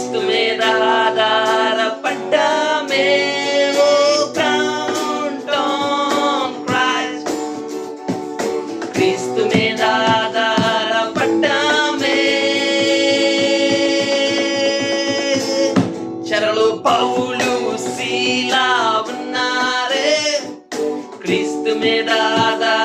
క్రీస్తు మీద ఆధారపడ్డామే క్రీస్తు మీద ఆధారపడ్డామే చెరలు పౌలు శీలా ఉన్నారే. క్రీస్తు మీద ఆధార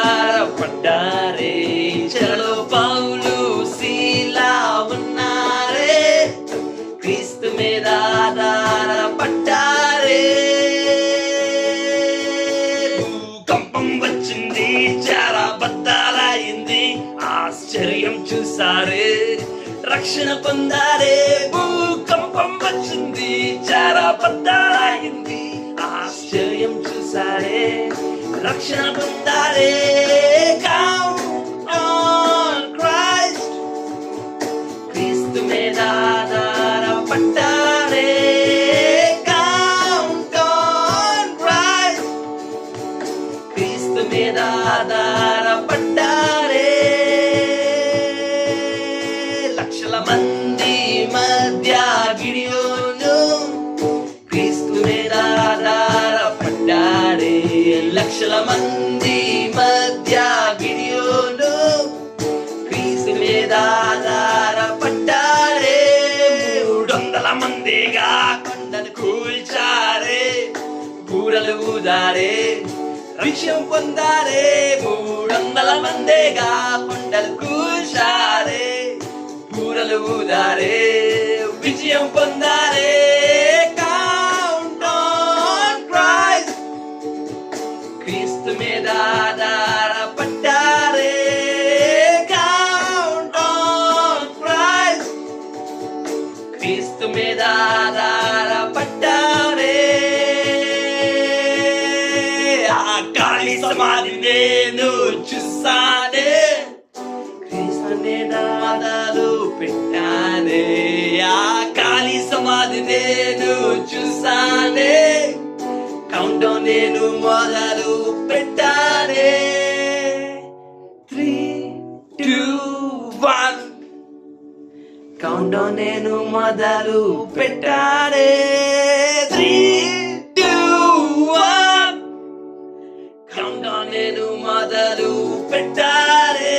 చూసారే రక్షణ పొందారే. భూకంపం వచ్చింది చాలా బద్దాలైంది ఆశ్చర్యం చూసారే రక్షణ పొందారే. క్రీస్తు మీద ఆధారపడ్డారే. క్రీస్తు మీద మంది మధ్య గిడియోను క్రీస్తు పడ్డాడే. లక్షల మంది మధ్య గిడియోను క్రీస్తు మీద ఆధారపడ్డారే మూడొందల మందిగా కొండను కూల్చారే కూరలు ఊదారే విషయం పొందారే. మూడొందల మందేగా కొండలు కూల్చారే. బూరలు ఊదారే విజయం పొందారే. Count on క్రీస్తు మీద ఆధారపడ్డారే. Count on Christ. క్రీస్తు మీద ఆధారపడ్డారే. ఆ ఖాళీ సమాధి నేను చూసానే క్రీస్తు మీద ఆధారు సమాధి నేను చూసానే కౌంట్ నేను మొదలు పెట్టానే? Three two one. కౌంట్ నేను మొదలు పెట్టానే? Three two one. కౌంట్ నేను మొదలు పెట్టారే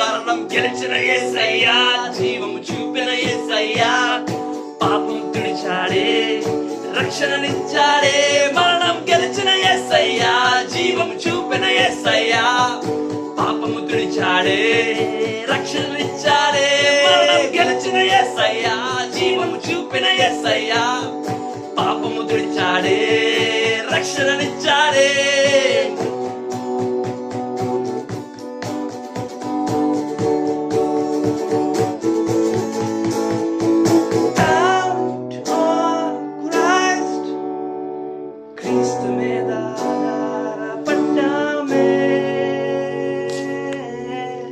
మరణం గెలిచిన ఎస్ఐయా జీవము చూపిన ఎస్ఐయా పాపం తుడిచాడే రక్షణనిచ్చాడే మరణం గెలిచిన ఎస్ఐయా జీవం చూపిన ఎస్ఐయా పాపము తుడిచాడే రక్షణనిచ్చాడే మరణం గెలిచిన ఎస్ఐయా జీవం చూపిన ఎస్ఐయా పాపము తుడిచాడే రక్షణనిచ్చాడే Cristo me dá.